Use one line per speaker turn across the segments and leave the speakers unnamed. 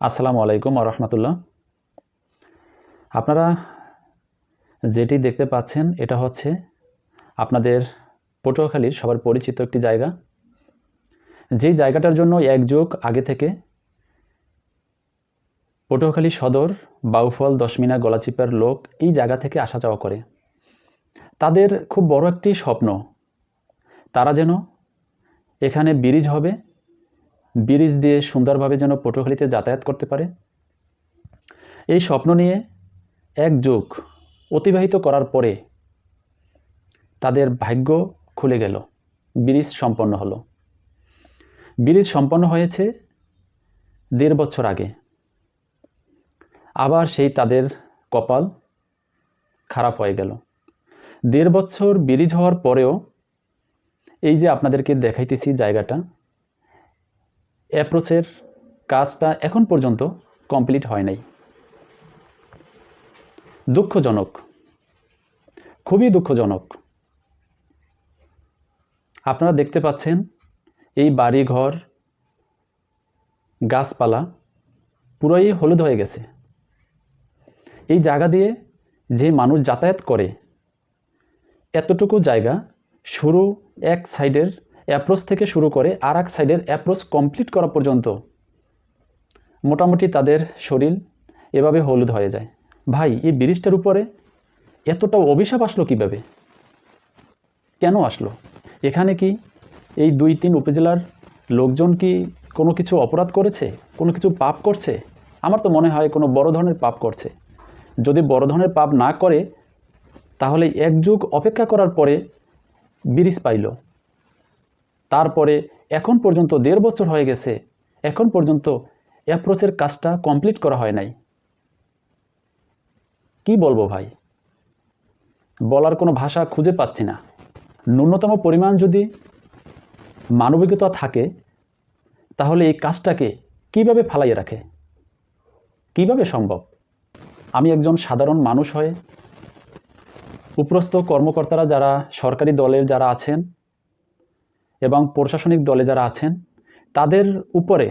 আসসালামু আলাইকুম রহমতুল্লাহ। আপনারা যেটি দেখতে পাচ্ছেন, এটা হচ্ছে আপনাদের পটুয়াখালীর সবার পরিচিত একটি জায়গা। যেই জায়গাটার জন্য এক যুগ আগে থেকে পটুয়াখালী সদর, বাউফল, দশমিনা, গলাচিপার লোক এই জায়গা থেকে আসা যাওয়া করে। তাদের খুব বড় একটি স্বপ্ন, তারা যেন এখানে ব্রিজ হবে ব্রিজ দিয়ে সুন্দরভাবে যেন পটুয়াখালীতে যাতায়াত করতে পারে। এই স্বপ্ন নিয়ে এক যুগ অতিবাহিত করার পরে তাদের ভাগ্য খুলে গেল। ব্রিজ সম্পন্ন হলো। ব্রিজ সম্পন্ন হয়েছে দেড় বছর আগে। আবার সেই তাদের কপাল খারাপ হয়ে গেল। দেড় বছর ব্রিজ হওয়ার পরেও এই যে আপনাদেরকে দেখাইতেছি জায়গাটা অ্যাপ্রোচের কাজটা এখন পর্যন্ত কমপ্লিট হয় নাই। দুঃখজনক, খুবই দুঃখজনক। আপনারা দেখতে পাচ্ছেন এই বাড়ি ঘর গাছপালা পুরোই হলুদ হয়ে গেছে। এই জায়গা দিয়ে যে মানুষ যাতায়াত করে, এতটুকু জায়গা শুরু এক সাইডের অ্যাপ্রোচ থেকে শুরু করে আর এক সাইডের অ্যাপ্রোচ কমপ্লিট করা পর্যন্ত মোটামুটি তাদের শরীর এভাবে হলুদ হয়ে যায়। ভাই, এই ব্রিজটার উপরে এতটা অভিশাপ আসলো কীভাবে? কেন আসলো? এখানে কি এই দুই তিন উপজেলার লোকজন কি কোনো কিছু অপরাধ করেছে? কোনো কিছু পাপ করছে? আমার তো মনে হয় কোনো বড় ধরনের পাপ করছে। যদি বড় ধরনের পাপ না করে, তাহলে এক যুগ অপেক্ষা করার পরে ব্রিজ পাইল। তারপরে এখন পর্যন্ত দেড় বছর হয়ে গেছে। এখন পর্যন্ত অ্যাপ্রোচের কাজটা কমপ্লিট করা হয় নাই। কি বলব ভাই? বলার কোনো ভাষা খুঁজে পাচ্ছি না। ন্যূনতম পরিমাণ যদি মানবিকতা থাকে, তাহলে এই কাজটাকে কীভাবে ফালাইয়ে রাখে? কীভাবে সম্ভব? আমি একজন সাধারণ মানুষ হয়ে উপরস্থ কর্মকর্তারা যারা সরকারি দলের যারা আছেন এবং প্রশাসনিক দলে যারা আছেন, তাদের উপরে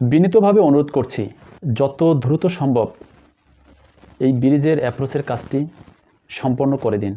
বিনীতভাবে অনুরোধ করছি, যত দ্রুত সম্ভব এই ব্রিজের অ্যাপ্রোচের কাজটি সম্পন্ন করে দিন।